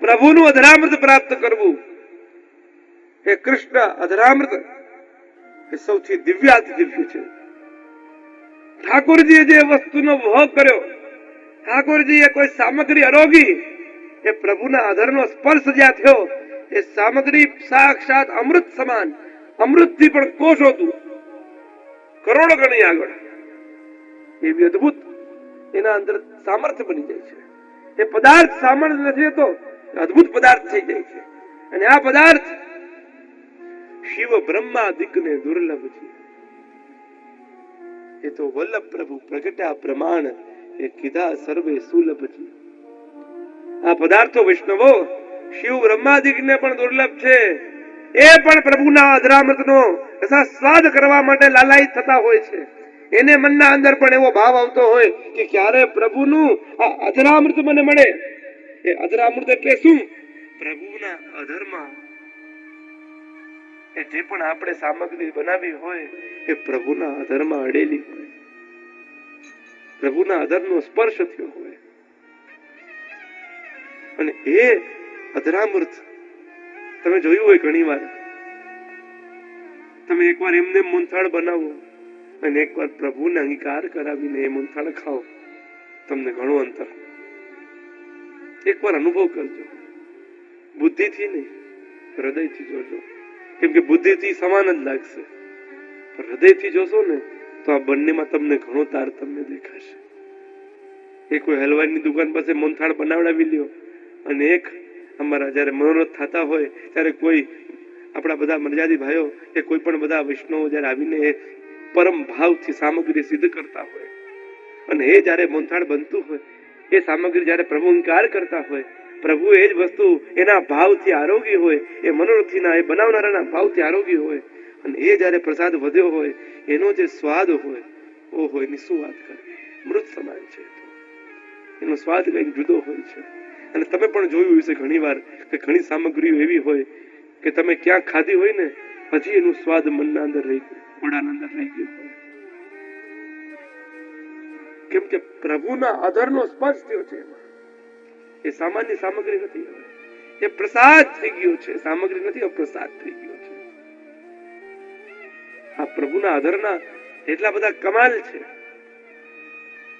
પ્રભુનું અધરામૃત પ્રાપ્ત કરવું. એ કૃષ્ણ, અધરામૃત એ સૌથી દિવ્યાતિ દિવ્ય છે. ઠાકોરજીએ જે વસ્તુનો ભોગ કર્યો, ઠાકોરજીએ કોઈ સામગ્રી અરોગી, એ પ્રભુના અધરનો સ્પર્શ જ્યાં થયો, એ સામગ્રી સાક્ષાત અમૃત સમાન, અમૃતથી પણ કોષ હતું કરોડો ગણી આગળ. એવી અદભુત એના અંદર સામર્થ્ય બની જાય છે. એ પદાર્થ સામર્થ્ય નથી હોતો અદભુત પદાર્થ થઈ જાય છે. અને આ પદાર્થ શિવ બ્રહ્માદિક ને દુર્લભ છે. એ તો વલ્લભ પ્રભુ પ્રગટા પ્રમાણ એ કીધા સર્વે સુલભ છે. આ પદાર્થો વૈષ્ણવો, શિવ બ્રહ્માદિકને પણ દુર્લભ છે. એ પણ પ્રભુના અધરામૃતનો રસા સ્વાદ કરવા માટે લાલાયિત થતા હોય છે. એને મનના અંદર પણ એવો ભાવ આવતો હોય કે ક્યારે પ્રભુનું આ અધરામૃત મને મળે? એ અધરામૃત એટલે શું? પ્રભુના અધરમાં. એ જે પણ આપણે સામગ્રી બનાવી હોય, એ પ્રભુના અધરમાં અડેલી હોય. પ્રભુના અધરનો સ્પર્શ થયો હોય. અને એ અધરામૃત તમે જોયું હોય ઘણી વાર તમે એકવાર એમને મૂંથાળ બનાવો. અને એકવાર પ્રભુને અંગીકાર કરાવીને એ મૂંથાળ ખાઓ. તમને ઘણું અંતર એકવાર અનુભવ કરજો. બુદ્ધિથી નહીં, હૃદયથી જોજો. કેમ કે બુદ્ધિથી સમાન જ લાગશે. હૃદયથી જોશો ને, તો આ બંનેમાં તમને ઘણો તારતમ્ય દેખાશે. એ કોઈ હલવાઈની દુકાન પાસે મોનથાળ બનાવડાવી લ્યો અને એક અમારા જ્યારે મનોરથ થતા હોય, ત્યારે કોઈ આપણા બધા મર્યાદી ભાઈઓ કે કોઈ પણ બધા વૈષ્ણવો જ્યારે આવીને પરમ ભાવથી સામગ્રી સિદ્ધ કરતા હોય. અને એ જ્યારે મોનથાળ બનતું હોય, એ સામગ્રી જ્યારે પ્રભુ અંકાર કરતા હોય, પ્રભુ એ જ વસ્તુ એના ભાવથી આરોગી હોય, એ મનોરથીના એ બનાવનારાના ભાવથી આરોગી હોય. અને એ જ્યારે પ્રસાદ વધ્યો હોય, એનો જે સ્વાદ હોય, ઓહો, એની શું વાત કરે? મૃત સમાન છે એનો સ્વાદ કંઈક જુદો હોય છે. અને તમે પણ જોયું હશે ઘણી વાર કે ઘણી સામગ્રીઓ એવી હોય કે તમે ક્યાંક ખાધી હોય ને, પછી એનું સ્વાદ મનના અંદર રહી ગયું. મોઢાના અંદર રહી ગયો કેમ કે પ્રભુના આધારનો સ્પર્શ થયો છે એ સામાન્ય સામગ્રી નથી એ પ્રસાદ થઈ ગયો છે. સામગ્રી નથી પ્રસાદ થઈ ગયો છે. આ પ્રભુના આધારના એટલા બધા કમાલ છે.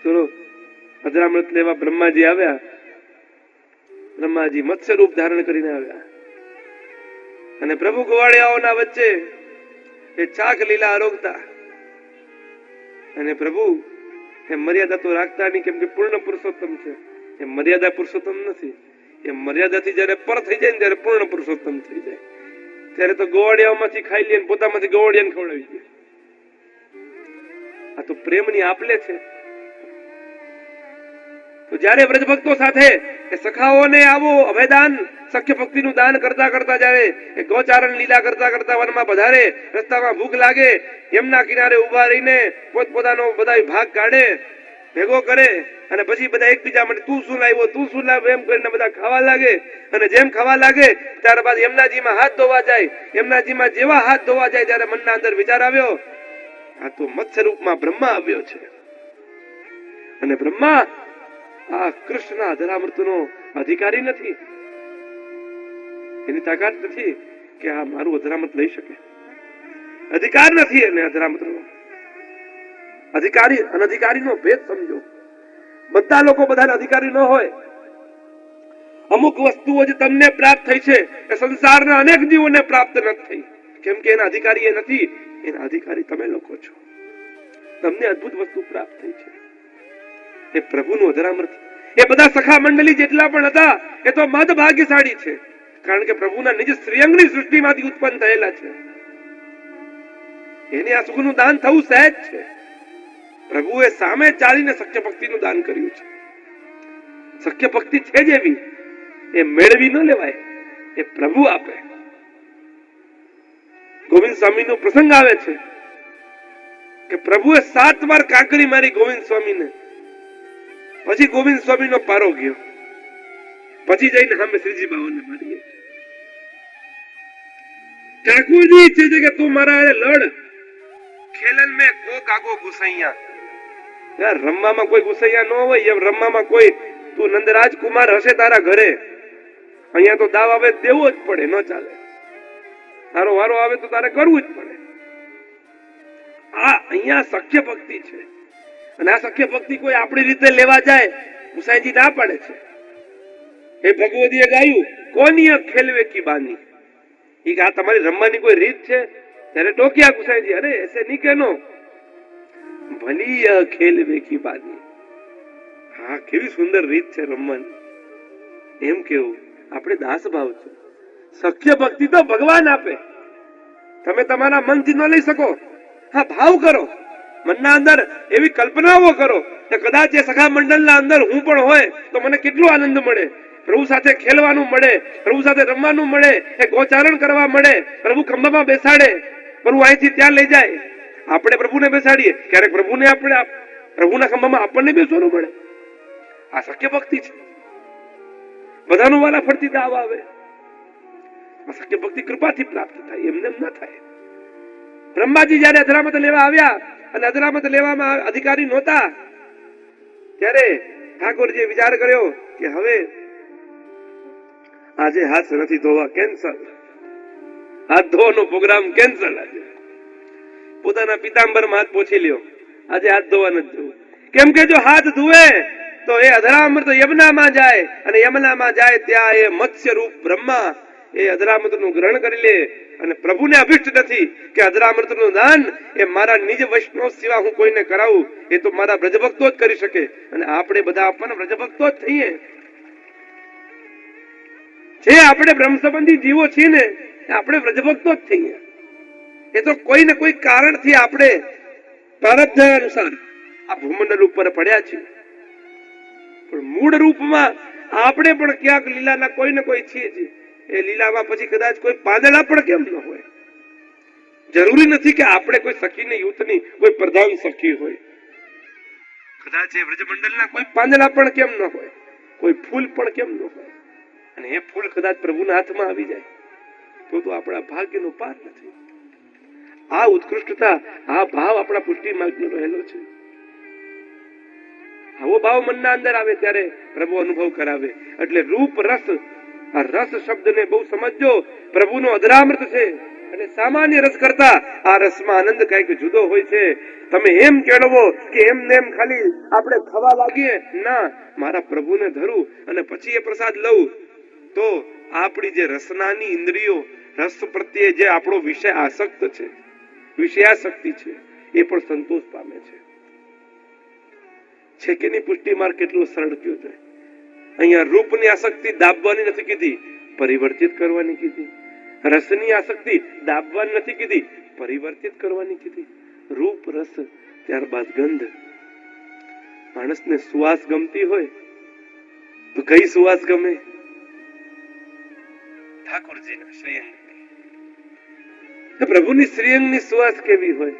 ચલો, અધરામૃત લેવા બ્રહ્માજી આવ્યા. બ્રહ્માજી મત્સ્ય રૂપ ધારણ કરીને આવ્યા. અને પ્રભુ ગોવાળિયાઓના વચ્ચે એ ચાક લીલા આરોગતા અને પ્રભુ, એ મર્યાદા તો રાખતા નહીં કેમ કે પૂર્ણ પુરુષોત્તમ છે. એ મર્યાદા પુરુષોત્તમ નથી. એ મર્યાદાથી જ્યારે પર થઈ જાય ને ત્યારે પૂર્ણ પુરુષોત્તમ થઈ જાય. ત્યારે તો ગોવાળિયાઓમાંથી ખાઈ લે ને પોતામાંથી ગોવાળિયાને ખવડાવી દે. આ તો પ્રેમની આપલે છે. તો જ્યારે વ્રજભક્તો સાથે સખાઓને આવો અભયદાન, સખ્ય ભક્તિનું દાન કરતા કરતા જાય એ ગોચારણ લીલા કરતા કરતા વનમાં પધારે, રસ્તામાં ભૂખ લાગે એમના કિનારે ઊભા રહીને પોતપોતાનો બધા ભાગ કાઢે, ભેગો કરે અને પછી બધા એકબીજા માટે તું શું લાવ્યો, તું શું લાવ્યો એમ કરીને બધા ખાવા લાગે. અને જેમ ખાવા લાગે, ત્યારબાદ એમનાજીમાં હાથ ધોવા જાય. એમનાજીમાં જેવા હાથ ધોવા જાય ત્યારે મનના અંદર વિચાર આવ્યો, આ તો મત્સ્ય રૂપમાં બ્રહ્મા આવ્યો છે. અને બ્રહ્મા આ કૃષ્ણના અધરામૃતનો અધિકારી નથી. એની તાકાત નથી કે આ મારું અધરામૃત લઈ શકે. અધિકાર નથી એને અધરામૃતનો. અધિકારી, અનધિકારીનો ભેદ સમજો. બધા લોકો બધાને અધિકારી ન હોય. અમુક વસ્તુઓ જે તમને પ્રાપ્ત થઈ છે, એ સંસારના અનેક જીવોને પ્રાપ્ત નથી થઈ. કેમ કે એના અધિકારી એ નથી, એના અધિકારી તમે લોકો છો. તમને અદ્ભુત વસ્તુ પ્રાપ્ત થઈ છે. એ પ્રભુનું અધરામૃત એ બધા સખા મંડળી જેટલા પણ હતા, એ તો મદ ભાગ્યશાળી છે. કારણ કે પ્રભુના નિજ શ્રીઅંગની સૃષ્ટિમાંથી ઉત્પન્ન થયેલા છે. એને આ સુખનું દાન થવું સહેજ છે. પ્રભુએ સામે ચાલીને સત્ય ભક્તિનું દાન કર્યું છે. સત્ય ભક્તિ છે જ એ મેળવી ન લેવાય, એ પ્રભુ આપે. ગોવિંદ સ્વામીનો પ્રસંગ આવે છે કે પ્રભુએ સાત વાર કાંકરી મારી ગોવિંદ સ્વામીને પછી ગોવિંદ સ્વામીનો પારો ગયો. પછી જઈને સામે શ્રીજી બાવાને મારીએ ઠાકોરજી ઈચ્છે છે કે તું મારા લડ. ખેલન મેં કો કાગો ગુસૈયા. રમવામાં કોઈ ગુસૈયા ન હોય, એમ રમવામાં કોઈ તું નંદરાજ કુમાર હશે તારા ઘરે. અહીંયા તો દાવ આવે દેવો જ પડે, ન ચાલે. તારો વારો આવે તો તારે કરવું જ પડે. આ અહીંયા સખ્ય ભક્તિ છે. અને આ સખ્ય ભક્તિ કોઈ આપણી રીતે લેવા જાય, ગુસાઈજી ના પાડે છે. એ ભગવતીએ ગાયું, કોની ખેલવે કી બાની? એ આ તમારી રમવાની કોઈ રીત છે? ત્યારે ટોક્યા ગુસાઈજી, અરે, એસે નહીં કેનો ભલી ખેલવે કી બાની. હા, કેવી સુંદર રીત છે રમવાની. એમ કેવું, આપણે દાસ ભાવ છે. સખ્ય ભક્તિ તો ભગવાન આપે. તમે તમારા મનથી ન લઈ શકો. હા, ભાવ કરો. મનના અંદર એવી કલ્પનાઓ કરો કે કદાચ એ સખા મંડળના અંદર હું પણ હોય તો મને કેટલો આનંદ મળે. પ્રભુ સાથે ખેલવાનું મળે, પ્રભુ સાથે રમવાનું મળે, એ ગોચારણ કરવા મળે, પ્રભુ ખંભામાં બેસાડે. પ્રભુ અહીંથી ત્યાં લઈ જાય. આપણે પ્રભુને બેસાડીએ, ક્યારેક પ્રભુને આપણે પ્રભુના ખંભામાં આપણને બેસવાનું મળે. આ શક્ય ભક્તિ છે. બધાનું વાલા ફરતી દાવ આવે. શક્ય ભક્તિ કૃપાથી પ્રાપ્ત થાય, એમને એમ ના થાય. બ્રહ્માજી જયારે અધરામત લેવા આવ્યા અને અધરામત લેવામાં અધિકારી નહોતા, ત્યારે ઠાકોરજીએ વિચાર કર્યો કે હવે આજે હાથ નથી ધોવા, કેન્સલ. હાથ ધોવાનો પ્રોગ્રામ કેન્સલ આજે. પોતાના પિતાંબર હાથ પોછી લ્યો. આજે હાથ ધોવા નથી જવું. કેમ કે જો હાથ ધુએ તો એ અધરામૃત યમનામાં જાય અને યમનામાં જાય ત્યાં એ મત્સ્ય રૂપ બ્રહ્મા એ અધરામૃતનું ગ્રહણ કરી લે અને પ્રભુને અભિષ્ટ નથી કે અધરામૃતનું દાન એ મારા નિજ વૈષ્ણવ સિવાય હું કોઈને કરાવું, એ તો મારા બ્રજભક્તો જ કરી શકે. અને આપણે બધા આપવાના બ્રજભક્તો જ થઈએ. જે આપણે બ્રહ્મ સંબંધી જીવો છીએ ને આપણે વ્રજભક્તો જ થઈએ. એ તો કોઈ ને કોઈ કારણથી આપણે પ્રારબ્ધ અનુસાર આ ભૂમંડલ ઉપર પડ્યા છીએ. પણ મૂળ રૂપમાં આપણે પણ ક્યાંક લીલાના કોઈ ને કોઈ છીએ છીએ એ લીલામાં પછી કદાચ કોઈ પાંદડા પણ કેમ ન હોય? જરૂરી નથી કે આપણે કોઈ સખીને, યુથની કોઈ પ્રધાન સખી હોય. કદાચ એ વ્રજમંડળના કોઈ પાંદડા પણ કેમ ન હોય? કોઈ ફૂલ પણ કેમ ન હોય? અને એ ફૂલ કદાચ પ્રભુના હાથમાં આવી જાય, તો તો આપણા ભાગ્યનો પાર નથી. આ ઉત્કૃષ્ટતા, આ ભાવ આપણા પુષ્ટિ માર્ગનો રહેલો છે. આવો ભાવ મનના અંદર આવે ત્યારે પ્રભુ અનુભવ કરાવે. એટલે રૂપ, રસ આ રસ શબ્દને બહુ સમજજો. પ્રભુનો અધરામૃત છે. અને સામાન્ય રસ કરતા આ રસમાં આનંદ કંઈક જુદો હોય છે. તમે એમ કેળવો કે એમ ને એમ ખાલી આપણે ખવા લાગીએ. ના, મારા પ્રભુને ધરું અને પછી એ પ્રસાદ લઉં. તો આપણી જે રસનાની ઇન્દ્રિયો, રસ પ્રત્યે જે આપણો વિષય આસક્ત છે વિષયાશક્તિ છે, એ પણ સંતોષ પામે છે. છે કે ની પુષ્ટિ માર્ગ કેટલો સરળ કયો છે અહીંયા રૂપની આસક્તિ દાબવાની નથી કીધી, પરિવર્તિત કરવાની કીધી. રસની આસક્તિ દાબવાની નથી કીધી, પરિવર્તિત કરવાની કીધી. રૂપ, રસ, ત્યારબાદ ગંધ. માણસને સુવાસ ગમતી હોય તો કઈ સુવાસ ગમે. ઠાકોરજીના શ્રીઅંગ પ્રભુની શ્રીઅંગની સુવાસ કેવી હોય?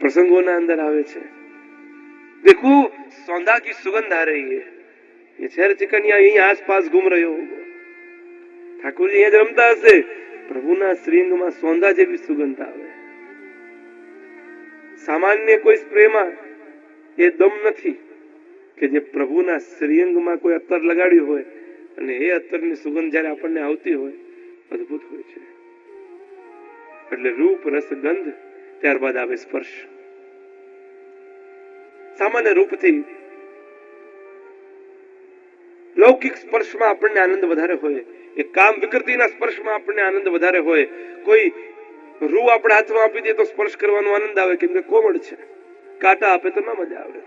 પ્રસંગોના અંદર આવે છે. દેખો, સૌંદા કી સુગંધ આ રહી હૈ. ये शहर चिकनिया यही आसपास घूम રહ્યો હોગો ઠાકોરજી અહીંયા જ રમતા હશે પ્રભુના શ્રીઅંગમાં સોંધા જેવી સુગંધ આવે સામાન્ય કોઈ સ્પ્રેમાં એ દમ નથી કે જે પ્રભુના શ્રીઅંગમાં કોઈ અત્તર લગાડ્યું હોય અને એ અત્તરની સુગંધ જ્યારે આપણને આવતી હોય અદ્ભુત હોય છે એટલે રૂપ રસ ગંધ ત્યારબાદ આવે સ્પર્શ સામાન્ય રૂપથી લૌકિક સ્પર્શમાં આપણને આનંદ વધારે હોય, એ કામ વિકૃતિના સ્પર્શમાં આપણને આનંદ વધારે હોય, કોઈ રૂ આપણા હાથમાં આપી દે તો સ્પર્શ કરવાનો આનંદ આવે, કેમ કે કોમળ છે. કાંટા આપે તો ના મજા આવે.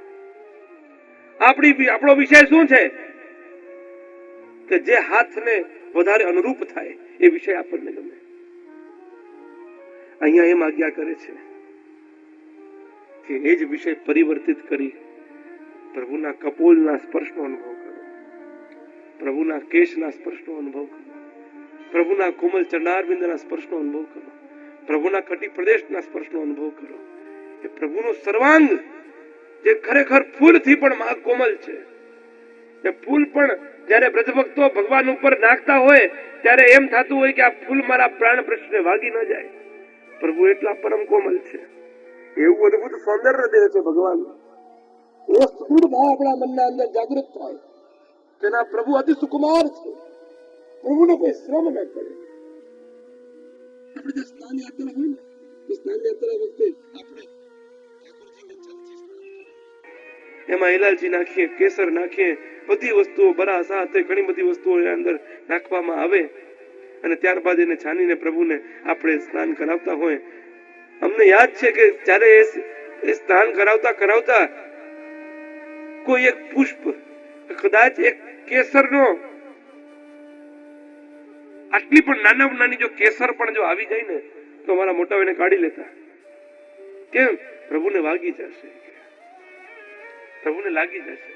આપણી આપણો વિષય શું છે? કે જે હાથને વધારે અનુરૂપ થાય, એ વિષય આપણને ગમે. અહીંયા એમ આજ્ઞા કરે છે કે એ જ વિષય પરિવર્તિત કરી, પ્રભુના કપોલના સ્પર્શનો અનુભવ પ્રભુના કેશના સ્પર્શનો અનુભવ કરો. પ્રભુના કોમલ ચંડારબિંદના સ્પર્શનો અનુભવ કરો. પ્રભુના કટી પ્રદેશના સ્પર્શનો અનુભવ કરો. એ પ્રભુનો સર્વાંગ જે ખરેખર ફૂલથી પણ મહા કોમલ છે. એ ફૂલ પણ જ્યારે બ્રજભક્તો ભગવાન ઉપર નાખતા હોય, ત્યારે એમ થતું હોય કે આ ફૂલ મારા પ્રાણ પ્રશ્ને વાગી ન જાય. પ્રભુ એટલા પરમ કોમલ છે. એવું અદભુત સૌંદર્ય દે છે ભગવાન. એ સ્થૂળ ભાવ આપણા મનના અંદર જાગૃત થાય. કે ના પ્રભુ અતિ સુકુમાર છે. પ્રભુનો કોઈ શ્રમ ન પડે આપણે જે સ્નાન યાત્રા હોય ને સ્નાન યાત્રા વખતે આપણે. એમાં ઇલાયચી નાખીએ, કેસર નાખીએ, બધી વસ્તુઓ બરા સાથે ઘણી બધી વસ્તુઓ અંદર નાખવામાં આવે. અને ત્યારબાદ એને છાનીને પ્રભુને આપણે સ્નાન કરાવતા હોય. અમને યાદ છે કે જ્યારે એ સ્નાન કરાવતા કરાવતા કોઈ એક પુષ્પ, કદાચ એક કેસરનો આટલી પણ નાના નાની જો કેસર પણ જો આવી જાય ને, તો મારા મોટા એને કાઢી લેતા. કેમ? પ્રભુને વાગી જશે. પ્રભુને લાગી જશે.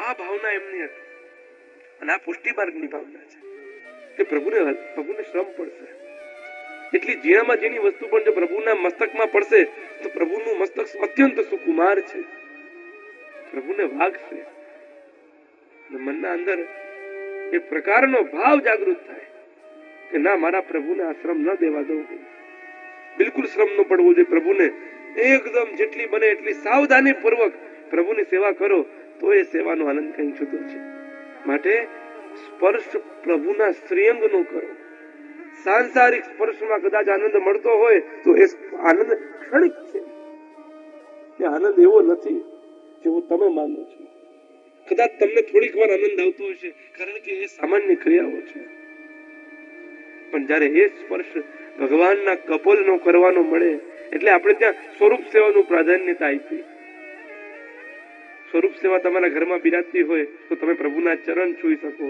આ ભાવના એમની હતી. અને આ પુષ્ટિ માર્ગની ભાવના છે. કે પ્રભુને પ્રભુને શ્રમ પડશે. એટલી જીણામાં ઝીણી વસ્તુ પણ જો પ્રભુના મસ્તકમાં પડશે, તો પ્રભુનું મસ્તક અત્યંત સુકુમાર છે. પ્રભુને વાગશે. મનના અંદર એ પ્રકારનો ભાવ જાગૃત થાય કે ના, મારા પ્રભુને આ શ્રમ ન દેવા દઉં. બિલકુલ શ્રમ ન પડવો જોઈએ પ્રભુને. એકદમ જેટલી બને એટલી સાવધાની પૂર્વક પ્રભુની સેવા કરો, તો એ સેવાનો આનંદ કંઈ જુદો છે. માટે સ્પર્શ પ્રભુના શ્રીઅંગનો કરો. સાંસારિક સ્પર્શમાં કદાચ આનંદ મળતો હોય, તો એ આનંદ ક્ષણિક છે. એ આનંદ એવો નથી જેવો તમે માનો છો. કદાચ તમને થોડીક વાર આનંદ આવતો હશે, કારણ કે એ સામાન્ય ક્રિયાઓ છે. પણ જ્યારે એ સ્પર્શ ભગવાનના કપોલનો કરવાનો મળે, એટલે આપણે ત્યાં સ્વરૂપ સેવાનું પ્રાધાન્યતા આપી. સ્વરૂપ સેવા તમારા ઘરમાં બિરાજતી હોય, તો તમે પ્રભુના ચરણ છૂઈ શકો,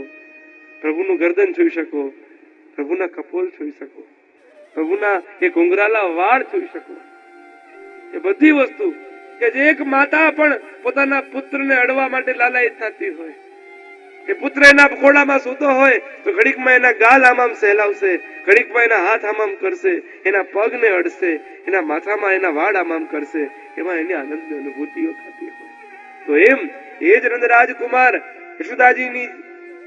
પ્રભુનું ગરદન છૂઈ શકો, પ્રભુના કપોલ છૂઈ શકો, પ્રભુના એ ઘુંઘરાલા વાળ છુઈ શકો. એ બધી વસ્તુ કે જે એક માતા પણ પોતાના પુત્રને અડવા માટે લાલાયિત થતી હોય કે પુત્ર એના ખોળામાં સૂતો હોય, તો ઘડીકમાં એના ગાલ આમામ આમ સહેલાવશે, ઘડીકમાં એના હાથ આમ આમ કરશે, એના પગને અડશે, એના માથામાં એના વાળ આમ આમ કરશે, એમાં એની આનંદની અનુભૂતિઓ થતી હોય. તો એમ, એ જ રાજકુમાર યશુદાજી યશોદાજીની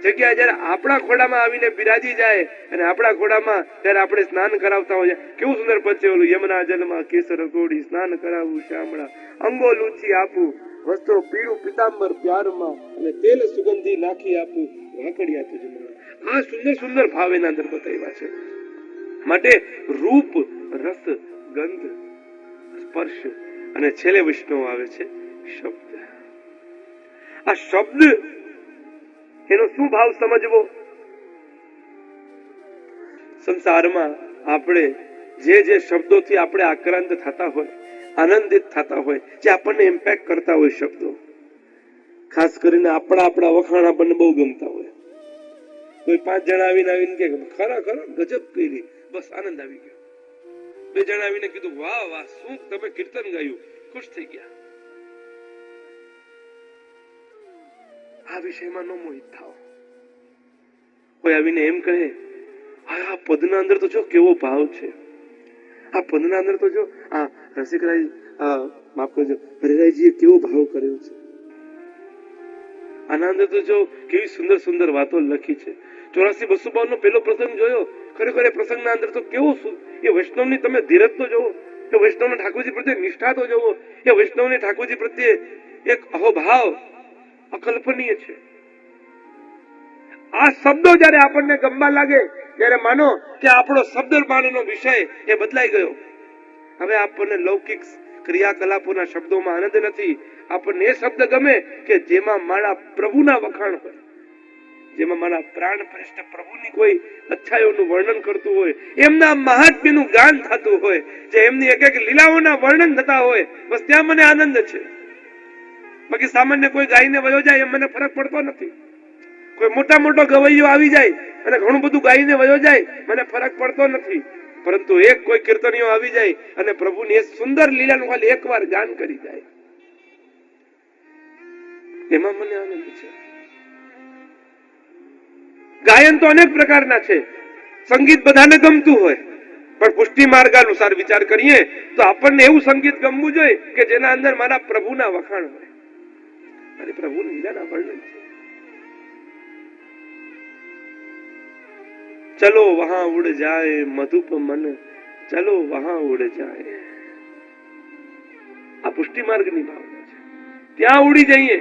જગ્યાએ જયારે આપણા ખોડામાં આવીને બિરાજી જાય અને આપણા ખોડામાં ત્યારે આપણે સ્નાન કરાવતા હોય કેવું સુંદર પદ ઓલું? યમુના જલમાં કેસર ગોળી સ્નાન કરાવવું શામળા અંગો લૂછી આપું, વસ્ત્રો પીળું પિતાંબર પ્યારમાં અને તેલ સુગંધી નાખી આપું વાકડિયા તુજમાં. આ સુંદર સુંદર ભાવ એના અંદર બતાવ્યા છે. માટે રૂપ, રસ, ગંધ, સ્પર્શ અને છેલ્લે વિષ્ણુ આવે છે શબ્દ. આ શબ્દ એનો શું ભાવ સમજવો? સંસારમાં આપણે જે જે શબ્દોથી આપણે આક્રાંત થતા હોય, આનંદિત થતા હોય, જે આપણને ઇમ્પેક્ટ કરતા હોય શબ્દો, ખાસ કરીને આપણા આપણા વખાણ આપણને બહુ ગમતા હોય. કોઈ પાંચ જણા આવીને આવીને કે ખરા ખરા, ગજબ કરી. બસ આનંદ આવી ગયો. બે જણા આવીને કીધું, વાહ વાહ, શું તમે કીર્તન ગાયું? ખુશ થઈ ગયા. આ વિષયમાં ન મોહિત થાઓ. કોઈ આવીને એમ કહે આ પદના અંદર તો જો કેવો ભાવ છે. આ પદના અંદર તો જો, આ રસિકરાય માફ કરજો, હરિરાયજીએ કેવો ભાવ કર્યો છે. આના અંદર તો જો કેવી સુંદર સુંદર વાતો લખી છે. ચોરાસી બસો બાવન નો પેલો પ્રસંગ જોયો? ખરેખર એ પ્રસંગના અંદર તો કેવો એ વૈષ્ણવની તમે ધીરજ તો જોવો. એ વૈષ્ણવના ઠાકોરજી પ્રત્યે નિષ્ઠા તો જોવો. એ વૈષ્ણવની ઠાકોરજી પ્રત્યે એક અહોભાવ અકલ્પનીય છે. આ શબ્દો જયારે આપણને ગમવા લાગે, ત્યારે માનો કે આપણો શબ્દ માનનો વિષય એ બદલાઈ ગયો. હવે આપણને લૌકિક ક્રિયાકલાપોના શબ્દોમાં આનંદ નથી. આપણને એ શબ્દ ગમે કે જેમાં મારા પ્રભુના વખાણ હોય. જેમાં મારા પ્રાણ પ્રેષ્ઠ પ્રભુની કોઈ અચ્છાઈઓનું વર્ણન કરતું હોય. એમના મહાત્મ્યનું ગાન થતું હોય. જે એમની એક એક લીલાઓના વર્ણન થતા હોય. બસ ત્યાં મને આનંદ છે. બાકી સામાન્ય કોઈ ગાઈને વયો જાય મને ફરક પડતો નથી. કોઈ મોટા મોટો ગવૈયો આવી જાય અને ઘણું બધું ગાઈને વયો જાય, મને ફરક પડતો નથી. પરંતુ એક કોઈ કીર્તનીઓ આવી જાય અને પ્રભુની એ સુંદર લીલાનું ખાલી એકવાર ગાન કરી જાય. એમાં મને આનંદ છે. ગાયન તો અનેક પ્રકારના છે. સંગીત બધાને ગમતું હોય. પણ પુષ્ટિ માર્ગ અનુસાર વિચાર કરીએ તો આપણને એવું સંગીત ગમવું જોઈએ કે જેના અંદર મારા પ્રભુના વખાણ હોય. અને પ્રભુને લીલાના વર્ણન છે ચલો વહા ઉડ જાય મધુપ મન ચલો વહા ઉડ જાય આ પુષ્ટિ માર્ગની ભાવના છે ત્યાં ઉડી જઈએ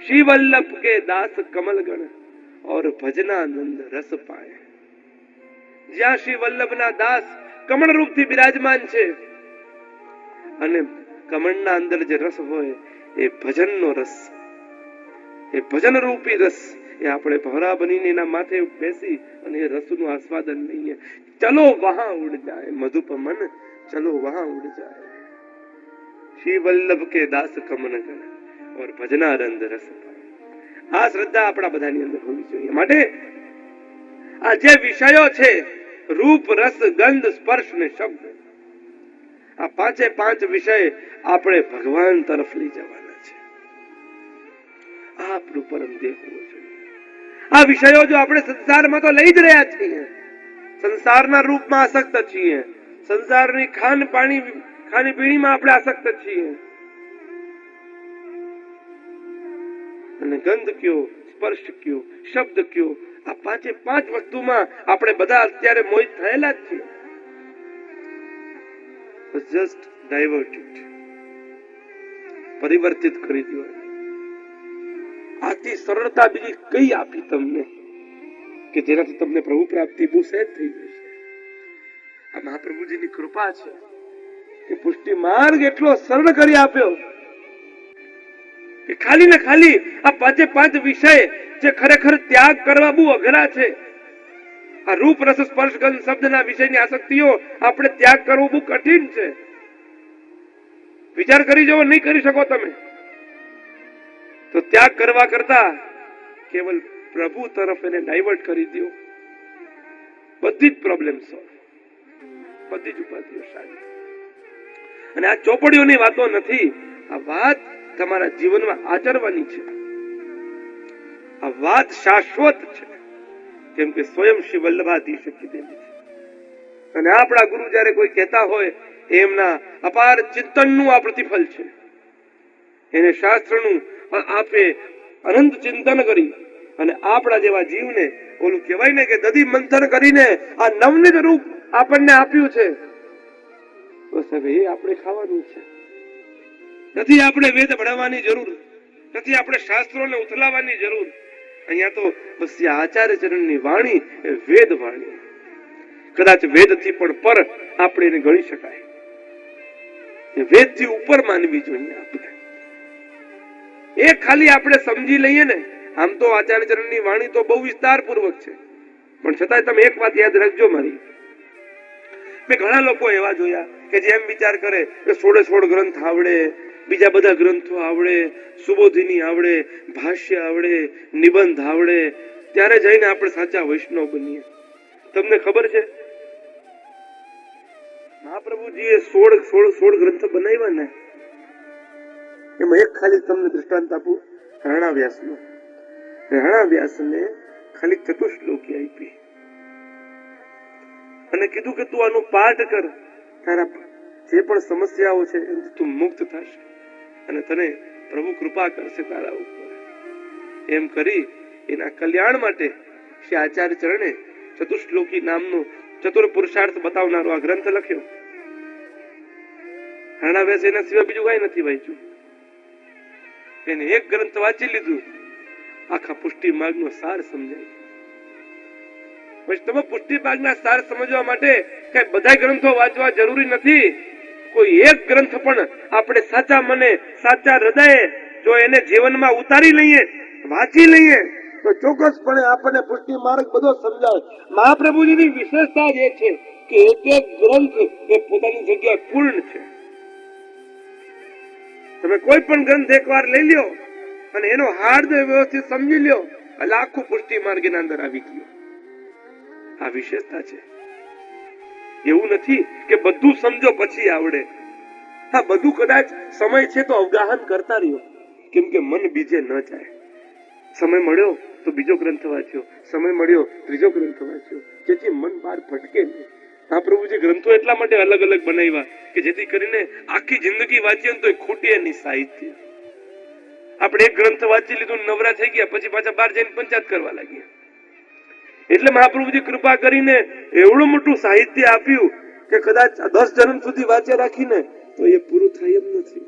શ્રી વલ્લભ કે દાસ કમલગણ ઓર ભજનાનંદ રસ પાય જ્યાં શ્રી વલ્લભના દાસ કમળ રૂપથી બિરાજમાન છે અને કમળના અંદર જે રસ હોય એ ભજનનો રસ. એ ભજન રૂપી રસ એ આપણે ભવરા બનીને એના માથે બેસી અને એ રસનું આસ્વાદન લઈએ. ચલો વહા ઉડ જાય મધુપમન, ચલો વહા ઉડ જાય. શ્રી વલ્લભ કે દાસ કમન કર ઓર ભજનાનંદ રસ આ શ્રદ્ધા આપણા બધાની અંદર હોવી જોઈએ. માટે આ જે વિષયો છે, રૂપ, રસ, ગંધ, સ્પર્શ ને શબ્દ આ પાંચે પાંચ વિષય આપણે ભગવાન તરફ લઈ જવાના છે. આ પરમ દેહ હોવું જોઈએ આ વિષયો જો આપણે સંસારમાં તો લઈ જ રહ્યા છીએ. સંસારના રૂપમાં આસક્ત છીએ. સંસારની ખાન પાણી ખાણી પીણીમાં આપણે આસક્ત છીએ. અને ગંધ કયો, સ્પર્શ કયો, શબ્દ કયો, આ પાંચે પાંચ વસ્તુમાં આપણે બધા અત્યારે મોહિત થયેલા જ છીએ. જસ્ટ ડાયવર્ટેડ પરિવર્તિત કરી દો આથી સરળતા બીજી કઈ આપી તમને કે જેનાથી તમને પ્રભુ પ્રાપ્તિ બહુ સહેજ થઈ જશે આ મહાપ્રભુજીની કૃપા છે કે પુષ્ટિ માર્ગ એટલો સરળ કરી આપ્યો કે ખાલી ને ખાલી આ પાંચે પાંચ વિષય જે ખરેખર ત્યાગ કરવા બહુ અઘરા છે આ રૂપ રસ સ્પર્શ ગંધ શબ્દના વિષયની આસક્તિઓ આપણે ત્યાગ કરવો બહુ કઠિન છે. વિચાર કરી જવો, નહીં કરી શકો તમે. તો ત્યાગ કરવા કરતા કેવલ પ્રભુ તરફ એને ડાયવર્ટ કરી દો બધી જ પ્રોબ્લેમ સોલ્વ બધી જ ઉપાધિઓ સારી. અને આ ચોપડીઓની વાતો નથી, આ વાત તમારા જીવનમાં આચરવાની છે. આ વાત શાશ્વત છે. કેમ કે સ્વયં શ્રી વલ્લભાધીશે કીધેલી છે. અને આપણા ગુરુ જ્યારે કોઈ કહેતા હોય એમના અપાર ચિંતનનું આ પ્રતિફળ છે. એને શાસ્ત્રનું આપે અનંત ચિંતન કરી અને આપણા જેવા જીવને ઓલું કહેવાય ને કે દધી મંથન કરીને આ નવનીત રૂપ આપણને આપ્યું છે. બસ હવે એ આપણે ખાવાનું છે. નથી આપણે વેદ ભણાવવાની જરૂર. નથી આપણે શાસ્ત્રોને ઉથલાવવાની જરૂર. અહીંયા તો બસ આચાર્ય ચરણની વાણી વેદ વાણી. કદાચ વેદથી પણ પર આપણે એને ગણી શકાય. વેદથી ઉપર માનવી જોઈએ આપણે. એ ખાલી આપણે સમજી લઈએ ને, આમ તો આચાર્ય ચરણની વાણી તો બહુ વિસ્તારપૂર્વક છે. પણ છતાંય તમે એક વાત યાદ રાખજો મારી. મેં ઘણા લોકો એવા જોયા કે જે એમ વિચાર કરે કે સોળે સોળ ગ્રંથ આવડે બીજા બધા ગ્રંથો આવડે, સુબોધિની આવડે, ભાષ્ય આવડે, નિબંધ આવડે, ત્યારે જઈને આપણે સાચા વૈષ્ણવ બનીએ. તમને ખબર છે? મહાપ્રભુજીએ સોળ સોળ સોળ ગ્રંથ બનાવ્યા ને, એમાં એક ખાલી તમને દ્રષ્ટાંત આપું રાણા વ્યાસનું રાણા વ્યાસને ખાલી ચતુશ્લોકી આપી. અને કીધું કે તું આનું પાઠ કર, તારા જે પણ સમસ્યાઓ છે, એનાથી તું મુક્ત થશે. અને તને પ્રભુ કૃપા કરશે તારા ઉપર. એમ કરી એના કલ્યાણ માટે શ્રી આચાર્ય ચરણે ચતુશ્લોકી નામનો ચતુર પુરુષાર્થ બતાવનારો આ ગ્રંથ લખ્યો. હરણા વ્યાસ એના સિવાય બીજું કઈ નથી વાંચ્યું. એને એક ગ્રંથ વાંચી લીધું. આખા પુષ્ટિ માર્ગનો સાર સમજાય. પછી તમે પુષ્ટિ માર્ગના સાર સમજવા માટે કઈ બધા ગ્રંથો વાંચવા જરૂરી નથી. કોઈ એક ગ્રંથ પણ આપણે સાચા મને, સાચા હૃદયે જો એને જીવનમાં ઉતારી લઈએ, વાંચી લઈએ, તો ચોક્કસપણે આપણને પુષ્ટિ માર્ગ બધો સમજાય. મહાપ્રભુજીની વિશેષતા એ છે કે એક એક ગ્રંથ એ પોતાની જગ્યાએ પૂર્ણ છે. તમે કોઈ પણ ગ્રંથ એકવાર લઈ લ્યો અને એનો હાર્દ વ્યવસ્થિત સમજી લ્યો, એટલે આખું પુષ્ટિ માર્ગ એના અંદર આવી ગયો. આ વિશેષતા છે. એવું નથી કે બધું સમજો પછી આવડે. હા, બધું કદાચ સમય છે તો અવગાહન કરતા રહ્યો. કેમ કે મન બીજે ન જાય. સમય મળ્યો તો બીજો ગ્રંથ વાંચ્યો. સમય મળ્યો, ત્રીજો ગ્રંથ વાંચ્યો. જેથી મન બહાર ભટકે નહીં. મહાપ્રભુજી ગ્રંથો એટલા માટે અલગ અલગ બનાવ્યા કે જેથી કરીને આખી જિંદગી વાંચીએ તો ખૂટે નહીં સાહિત્ય. આપણે એક ગ્રંથ વાંચી લીધું, નવરા થઈ ગયા, પછી પાછા બહાર જઈને પંચાયત કરવા લાગ્યા. એટલે મહાપ્રભુજી કૃપા કરીને એવડું મોટું સાહિત્ય આપ્યું કે કદાચ દસ જન્મ સુધી વાંચ્યા રાખીને તો એ પૂરું થાય એમ નથી.